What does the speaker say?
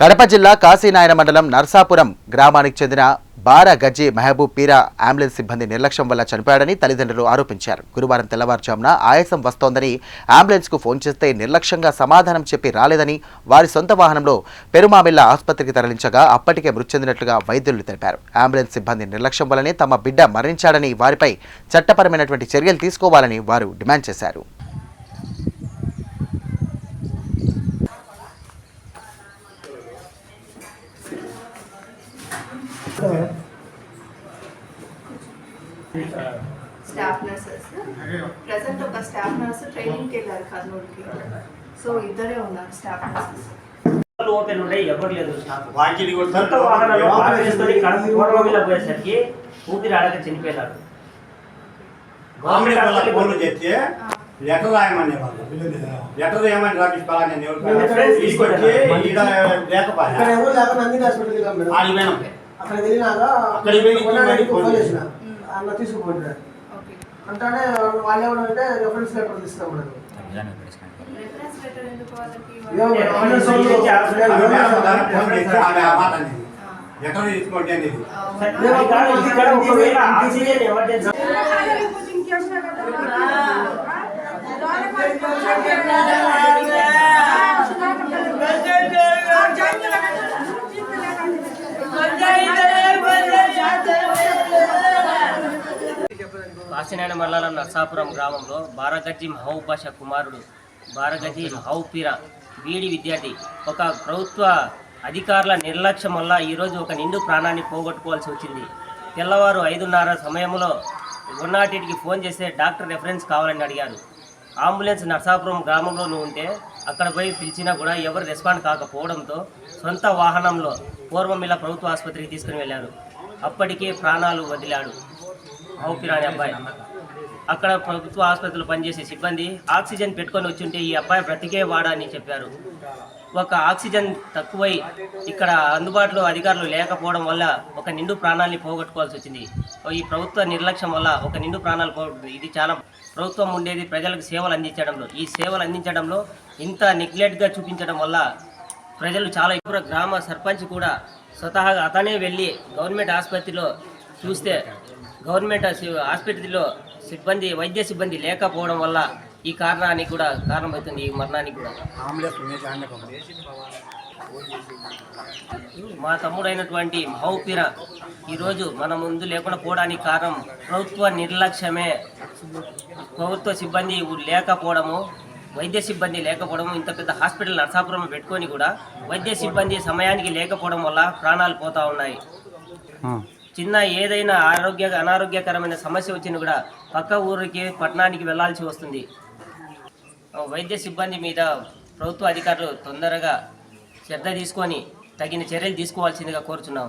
కడప జిల్లా కాశీనాయన మండలం నర్సాపురం గ్రామానికి చెందిన బార గజ్జి మహబూబ్ పీరా అంబులెన్స్ సిబ్బంది నిర్లక్ష్యం వల్ల చనిపోయాడని తల్లిదండ్రులు ఆరోపించారు. గురువారం తెల్లవారుజామున ఆయాసం వస్తోందని అంబులెన్స్కు ఫోన్ చేస్తే నిర్లక్ష్యంగా సమాధానం చెప్పి రాలేదని వారి సొంత వాహనంలో పెరుమామిల్ల ఆసుపత్రికి తరలించగా అప్పటికే మృతి చెందినట్లుగా వైద్యులు తెలిపారు. అంబులెన్స్ సిబ్బంది నిర్లక్ష్యం వల్లనే తమ బిడ్డ మరణించాడని వారిపై చట్టపరమైనటువంటి చర్యలు తీసుకోవాలని వారు డిమాండ్ చేశారు. స్టాఫ్ నర్సెస్ ప్రజెంట్ ఒక స్టాఫ్ నర్స్ ట్రైనింగ్కి వెళ్ళారు కర్నూలుకి. సో ఇద్దరే ఉన్నారు స్టాఫ్ నర్సెస్. ఓపెన్ ఉండే ఎవరు లేదు సొంత వాహనాలు పార్క్ చేసుకొని కడప పూర్వమిలో పోయేసరికి ఊపిరి ఆడక చనిపోయినాడు మామిడి పళ్ళ ఫోన్లు చేస్తే లెటర్ రాయమని వాళ్ళు. లెటర్ ఏమని నేను తీసుకొచ్చి అక్కడ వెళ్ళినాక ఫోన్ చేసిన. అన్న తీసుకుపోయినారు ఓకే అంటానే వాళ్ళు ఏమన్నారంటే రెఫరెన్స్ లెటర్ తీసుకున్నాడు రిఫరెన్స్ లెటర్ ఏమో వాళ్ళకి- ఆమె సొంత సొంత ఆమె ఆమె ఆమె మేడం దానికి ఫోన్ చేస్తే ఆమె ఆ మాట అనేది ఆ, లెటర్ తీసుకోండి అనేది అవునా? అది కాదు, ఇక్కడ ఒకవేళ ఆక్సిజన్ ఎమర్జెన్సీ కాశీనాయన మండలం నర్సాపురం గ్రామంలో బారగజ్జి మహౌపాష కుమారుడు బారగజ్జి మహౌపీర వీడి విద్యార్థి. ఒక ప్రభుత్వ అధికారుల నిర్లక్ష్యం వల్ల ఈరోజు ఒక నిండు ప్రాణాన్ని పోగొట్టుకోవాల్సి వచ్చింది. తెల్లవారు ఐదున్నర సమయంలో ఉన్నాటికి ఫోన్ చేస్తే డాక్టర్ రెఫరెన్స్ కావాలని అడిగారు. అంబులెన్స్ నర్సాపురం గ్రామంలో ఉంటే అక్కడ పోయి పిలిచినా కూడా ఎవరు రెస్పాండ్ కాకపోవడంతో సొంత వాహనంలో పూర్వమిల్ల ప్రభుత్వ ఆసుపత్రికి తీసుకుని వెళ్ళారు. అప్పటికే ప్రాణాలు వదిలాడు. మౌపిరాని అబ్బాయి. అక్కడ ప్రభుత్వ ఆసుపత్రిలో పనిచేసే సిబ్బంది ఆక్సిజన్ పెట్టుకొని వచ్చుంటే ఈ అబ్బాయి బ్రతికే వాడా అని చెప్పారు. ఒక ఆక్సిజన్ తక్కువై ఇక్కడ అందుబాటులో అధికారులు లేకపోవడం వల్ల ఒక నిండు ప్రాణాన్ని పోగొట్టుకోవాల్సి వచ్చింది. ఈ ప్రభుత్వ నిర్లక్ష్యం వల్ల ఒక నిండు ప్రాణాలు పోగొట్టు ఇది చాలా ప్రభుత్వం ఉండేది ప్రజలకు సేవలు అందించడంలో. ఈ సేవలు అందించడంలో ఇంత నెగ్లెక్ట్గా చూపించడం వల్ల ప్రజలు చాలా ఇప్పుడు గ్రామ సర్పంచ్ కూడా స్వతహాగా అతనే వెళ్ళి గవర్నమెంట్ ఆసుపత్రిలో చూస్తే గవర్నమెంట్ ఆసుపత్రిలో సిబ్బంది వైద్య సిబ్బంది లేకపోవడం వల్ల ఈ కారణానికి కూడా కారణమవుతుంది ఈ మరణానికి కూడా. మా తమ్ముడైనటువంటి మహౌపిర ఈరోజు మన ముందు లేకుండా పోవడానికి కారణం ప్రభుత్వ నిర్లక్ష్యమే. ప్రభుత్వ సిబ్బంది లేకపోవడము వైద్య సిబ్బంది లేకపోవడము ఇంత పెద్ద హాస్పిటల్ నర్సాపురం పెట్టుకొని కూడా వైద్య సిబ్బంది సమయానికి లేకపోవడం వల్ల ప్రాణాలు పోతా ఉన్నాయి. చిన్న ఏదైనా ఆరోగ్య అనారోగ్యకరమైన సమస్య వచ్చినా కూడా పక్క ఊరికి పట్టణానికి వెళ్ళాల్సి వస్తుంది. వైద్య సిబ్బంది మీద ప్రభుత్వ అధికారులు తొందరగా శ్రద్ధ తీసుకొని తగిన చర్యలు తీసుకోవాల్సిందిగా కోరుచున్నాం.